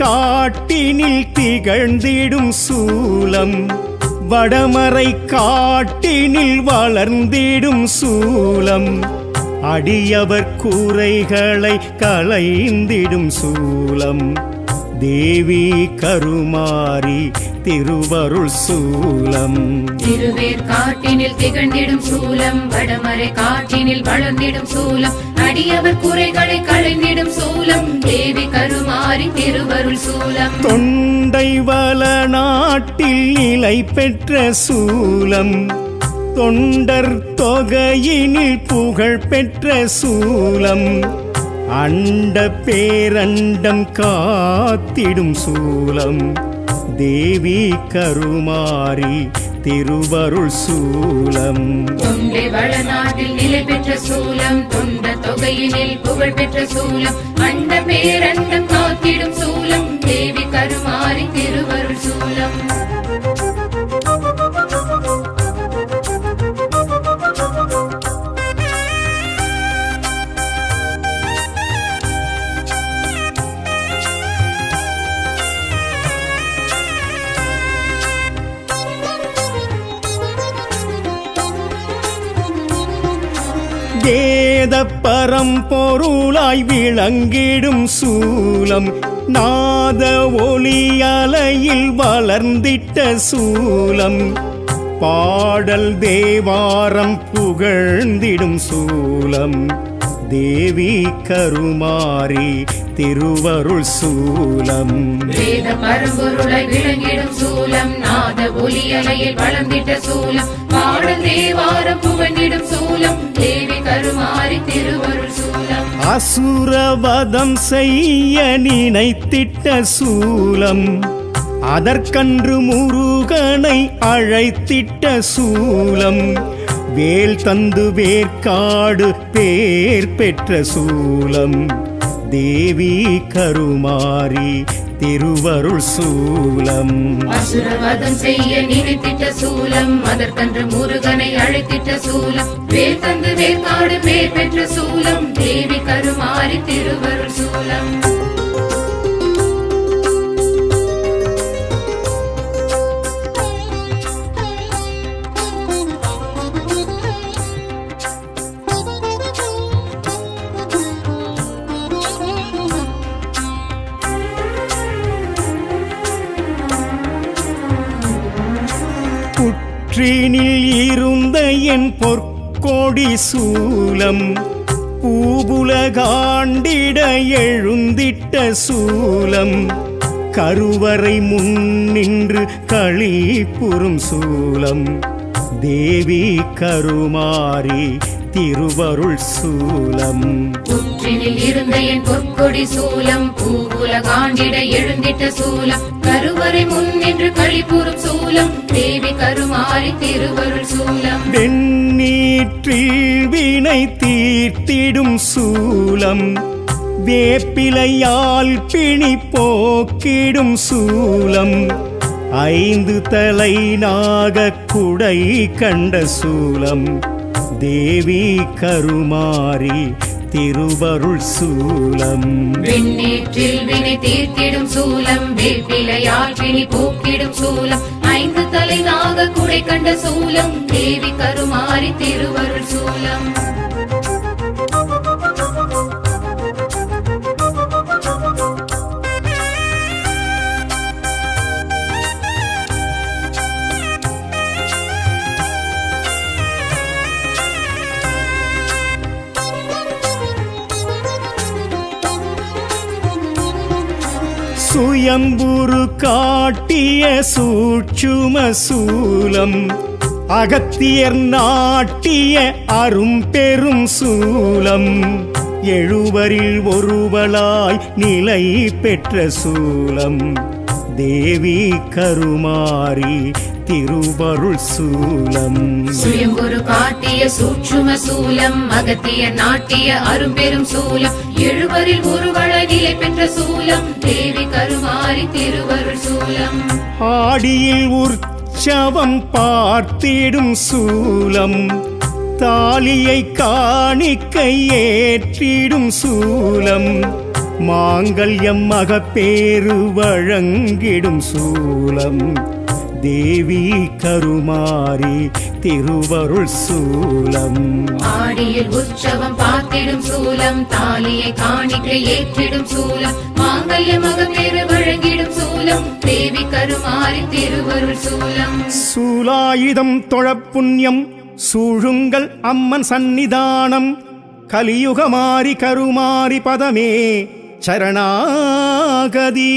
காட்டினில் திகழ்ந்திடும் சூலம். வடமறை காட்டினில் வளர்ந்திடும் சூலம். அடியவர் கூரைகளை களைந்திடும் சூலம். தேவி கருமாரி திருவருள் சூலம். திருவேர் காட்டினில் திகழ்ந்திடும் சூலம் வடமறை காட்டினில் வளர்ந்திடும் சூலம் அடியவர் குறைகளை களைந்திடும் சூலம் தேவி கருமாரி திருவருள் சூலம். தொண்டை வள நாட்டில் நிலை பெற்ற சூலம். தொண்டர் தொகையினில் புகழ் பெற்ற சூலம். அண்ட பேரண்டம் காத்திடும் சூலம். தேவி கருமாரி திருவருள் சூலம். தொண்டை வளநாட்டில் நிலை பெற்ற சூலம். தொண்ட தொகையினில் புகழ் பெற்ற சூலம். அண்ட பேரண்டம் காத்திடும் சூலம். தேவி கருமாரி திருவருள் சூலம். வேத பரம்பொருளாய் விளங்கிடும் சூலம் நாத ஒளியலையில் வளர்ந்திட்ட சூலம். பாடல் தேவாரம் புகழ்ந்திடும் சூலம். தேவி கருமாரி திருவருள் சூலம். வேத பரம்பொருளை விளங்கிடும் சூலம் நாத ஒலியலையில் வளர்ந்திட்ட சூலம். பாடல் தேவாரம் புகழ்ந்திடும் சூலம். தேவி கருமாரி திருவருள் சூலம். அசுரவதம் செய்ய நினைத்திட்ட சூலம். அதற்கன்று முருகனை அழைத்திட்ட சூலம். வேல் தந்து வேர்க்காடு பேர் பெற்ற சூலம். தேவி கருமாரி திருவருள் சூலம். அசுரவதம் செய்ய நினைத்திட்ட சூலம். அதற்கன்று முருகனை அழைத்திட்ட சூலம். வேல் தந்து வேற்காடு பேர் பெற்ற சூலம். தேவி கருமாறி திருவருள் சூலம். புற்றினில் இருந்த என் பொற்கொடி சூலம் பூபுலகாண்டிட எழுந்திட்ட சூலம் கருவறை முன் நின்று புறும் சூலம். தேவி கருமாரி திருவருள் சூலம். புற்றினில் இருந்த என் பொற்கொடி சூலம் பூவுலகாண்டிட எழுந்திட்ட சூலம் கருவறை முன் நின்று கழிப்புறும் சூலம் தேவி கருமாரி திருவருள் சூலம். வெண்ணீற்றில் வினை தீர்த்திடும் சூலம் வேப்பிலையால் பிணி போக்கிடும் சூலம் ஐந்து தலை நாகக் குடை கண்ட சூலம். தேவி கருமாரி திருவருள் சூலம். விண்ணேற்றில் வினை தீர்த்திடும் சூலம் வேப்பிலையால் பிணி போக்கிடும் சூலம் ஐந்து தலைதாக குடை கண்ட சூலம் தேவி கருமாரி திருவருள் சூலம். அம்புரு காட்டிய சூட்சும சூலம் அகத்தியர் நாட்டிய அரும் பெரும் சூலம். எழுவரில் ஒருவளாய் நிலை பெற்ற சூலம் தேவி கருமாரி திருவருள் சூலம். சுயம்புரு காட்டிய சூட்சும சூலம் அகத்திய நாட்டிய அரும்பெரும் சூலம் எழுவரில் ஒருவள நிலை பெற்ற சூலம் தேவி கருமாரி திருவருள் சூலம். ஆடியில் உற்சவம் பார்த்திடும் சூலம் தாலியை காணிக்கை ஏற்றிடும் சூலம் மாங்கல்யம் மகப்பேறு வழங்கிடும் சூலம். தேவி கருமாரி திருவருள் சூலம். ஆடியில் உற்சவம் பார்த்திடும் சூலம் தாலியை காணிக்கை ஏற்றிடும் சூலம் மாங்கல்ய மகப்பேறு வழங்கிடும் சூலம் தேவி கருமாறி திருவருள் சூலம். சூலாயுதம் தொழப்புண்ணியம் சூழுங்கள் அம்மன் சந்நிதானம் கலியுகமாரி கருமாரி பதமே சரணாகதி.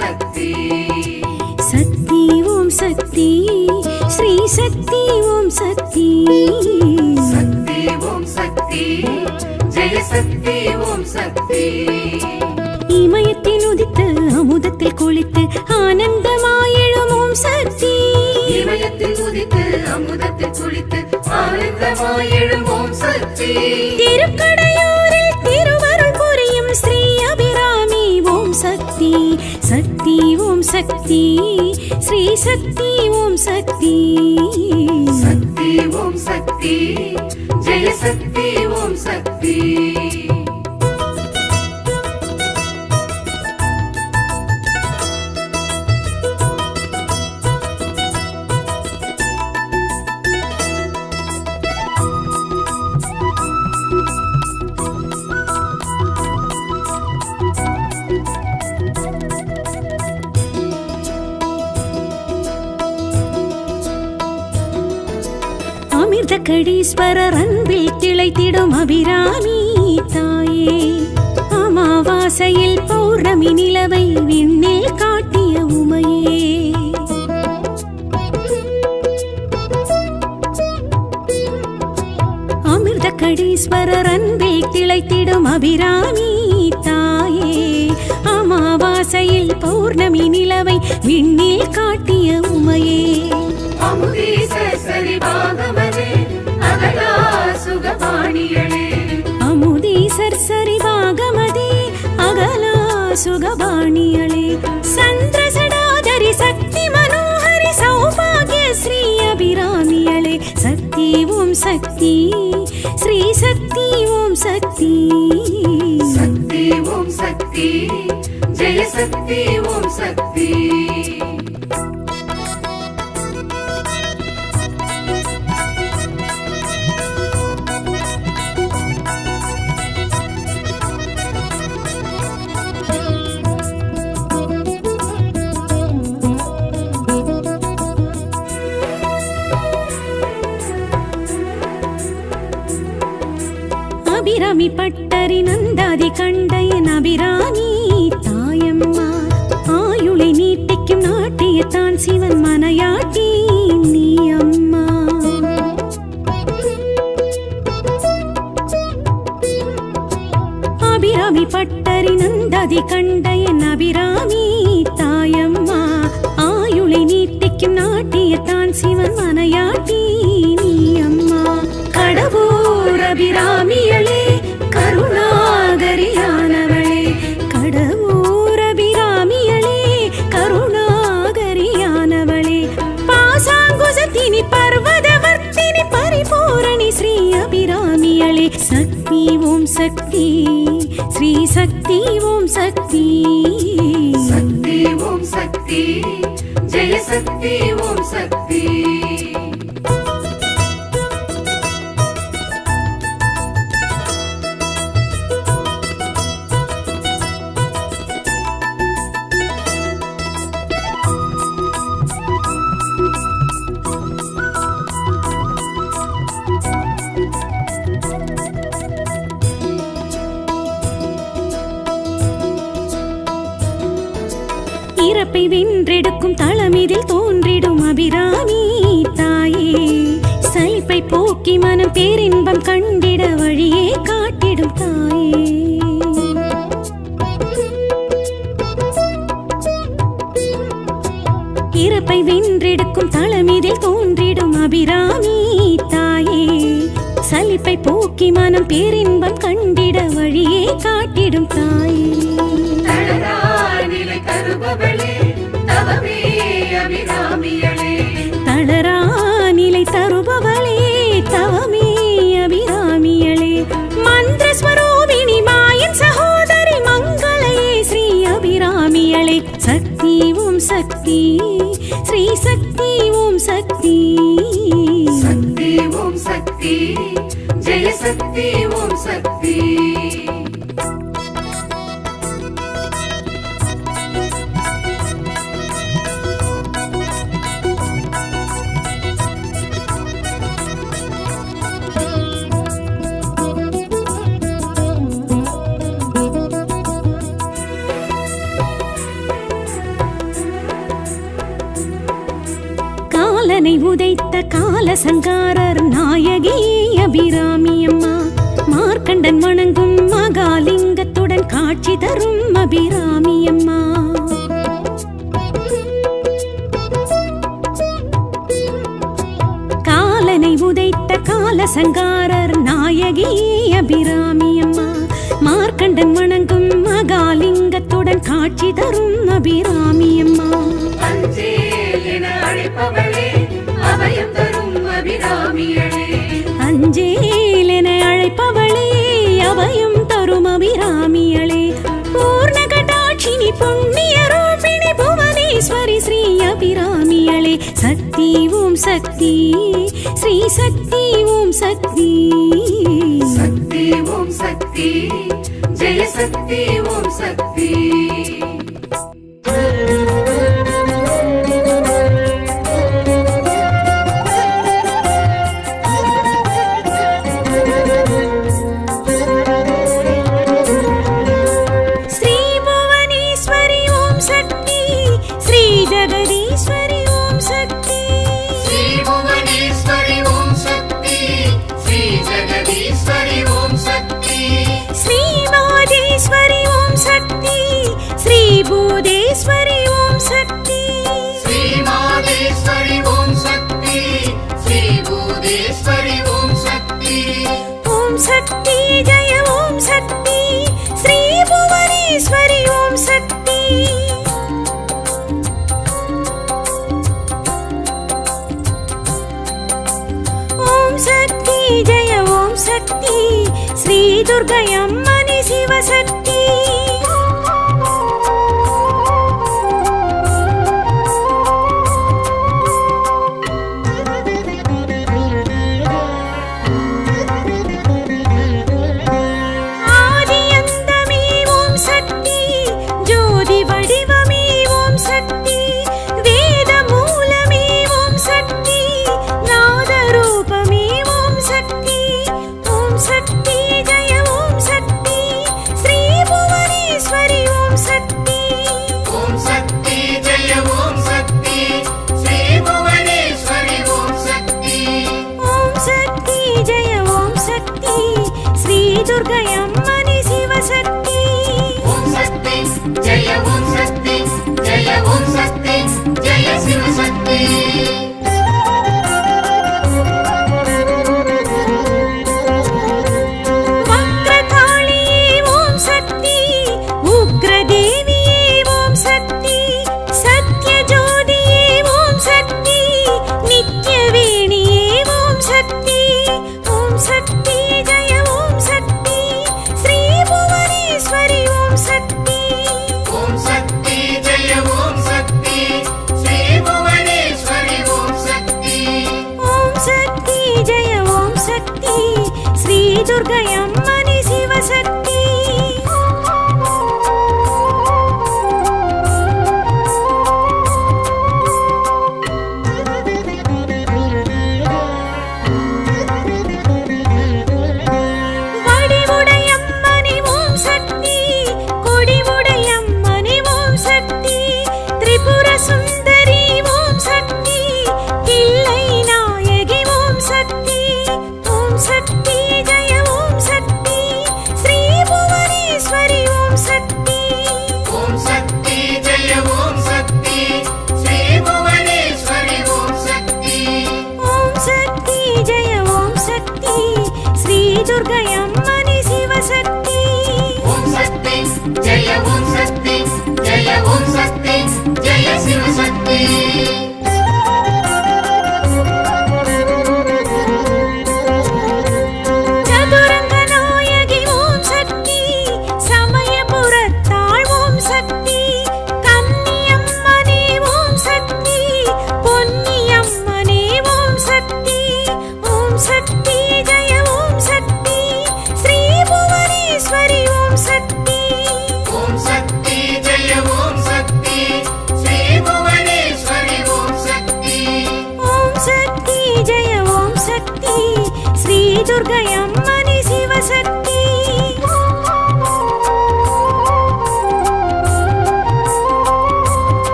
சக்தி. சக்தி ஓம் சக்தி ஸ்ரீ சக்தி ஓம் சக்தி. சக்தி ஓம் சக்தி ஜெய சக்தி ஓம் சக்தி. இமயத்தில் உதித்து அமுதத்தில் குளித்து ஆனந்தமாயெழும் ஓம் சக்தி. இமயத்தில் உதித்து அமுதத்தில் குளித்து ஆனந்தமாய் எழும்போம் சக்தி. திருக்கடையூரில் சக்தி ஸ்ரீ சக்தி ஓம் சக்தி. சக்தி ஓம் சக்தி ஜெய சக்தி. அபிராமி தாயே அமாவாசையில் பௌர்ணமி நிலவை விண்ணில் காட்டிய உமையே. அமிர்த கடீஸ்வரர் அன்பில் திளைத்திடும் அபிராமி தாயே அமாவாசையில் பௌர்ணமி நிலவை விண்ணில் காட்டிய உமையே. அமுதீசரி பாகமதே அகலா சுகபாணியளே. அகலா சுகபாணியளே சந்திரசடாதரி சக்தி மனோஹரி சௌபாகிய ஸ்ரீ அபிராமியளே சக்தி ஓம் சக்தி ஸ்ரீ சக்தி ஓம் சக்தி. சக்தி ஓம் சக்தி ஜெய சக்தி ஓம் சக்தி அபிராமி பட்டரி நந்தாதி கண்டைய நபிராணி தாயம்மா. ஆயுளை நீட்டிக்கும் நாட்டியத்தான் சிவன் மனையாட்டி நீ அம்மா. அபிராமி பட்டரி நந்தாதி கண்டைய நபிராணி தாயம்மா. ஆயுளை நீட்டிக்கும் நாட்டியத்தான் சிவன் மனையாட்டி நீ அம்மா. கடவுள் அபிராமியளே ஓம் சக்தி ஸ்ரீ சக்தி ஓம் சக்தி சக்தி ஓம் சக்தி ஜெய சக்தி ஓம் சக்தி பிறப்பை வென்றெடுக்கும் தளமிதில் தோன்றிடும் அபிராமி தாயே. சலிப்பை போக்கி மனம் பேரின்பம் கண்டிட வழியே காட்டிடும் தாயே. இறப்பை வென்றெடுக்கும் தளமிதில் தோன்றிடும் அபிராமி தாயே. சலிப்பை போக்கி மனம் பேரின்பம் கண்டிட வழியே காட்டிடும் தாயே. சக்தி. சக்தி ஓம் சக்தி. ஜெய சக்தி ஓம் சக்தி. ஞானசங்காரர் நாயகி அபிராமி அம்மா மார்க்கண்டன் வணங்கும் மகாலிங்கத்துடன் காட்சி தரும் அபிராமி அம்மா காலனை உதைத்த காலசங்காரர் நாயகி அபிராமி அம்மா மார்க்கண்டன் வணங்கும் மகாலிங்கத்துடன் காட்சி தரும் அபிராமி அம்மா அபயம் தரும் அஞ்சேலென அழைப்பவளே அவையும் தரும் அபிராமியளே பூர்ண கட்டாட்சினி புண்ணிய ரூபிணி புவனேஸ்வரி ஸ்ரீ அபிராமியளே சக்தி. சக்தி ஜெய சக்தி ஓம் சக்தி. சக்தி ஜய ஓம் சக்தி. ஸ்ரீ புவனேஸ்வரி ஓம் சக்தி. ஓம் சக்தி ஜய ஓம் சக்தி. ஸ்ரீ துர்கை சிவசக்தி. துர்கையா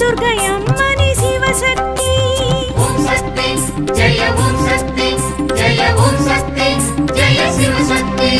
துர்கை அம்மனி சிவசக்தி. ஓம் சக்தி ஜெய ஓம் சக்தி ஜெய ஓம் சக்தி ஜெய சிவசக்தி.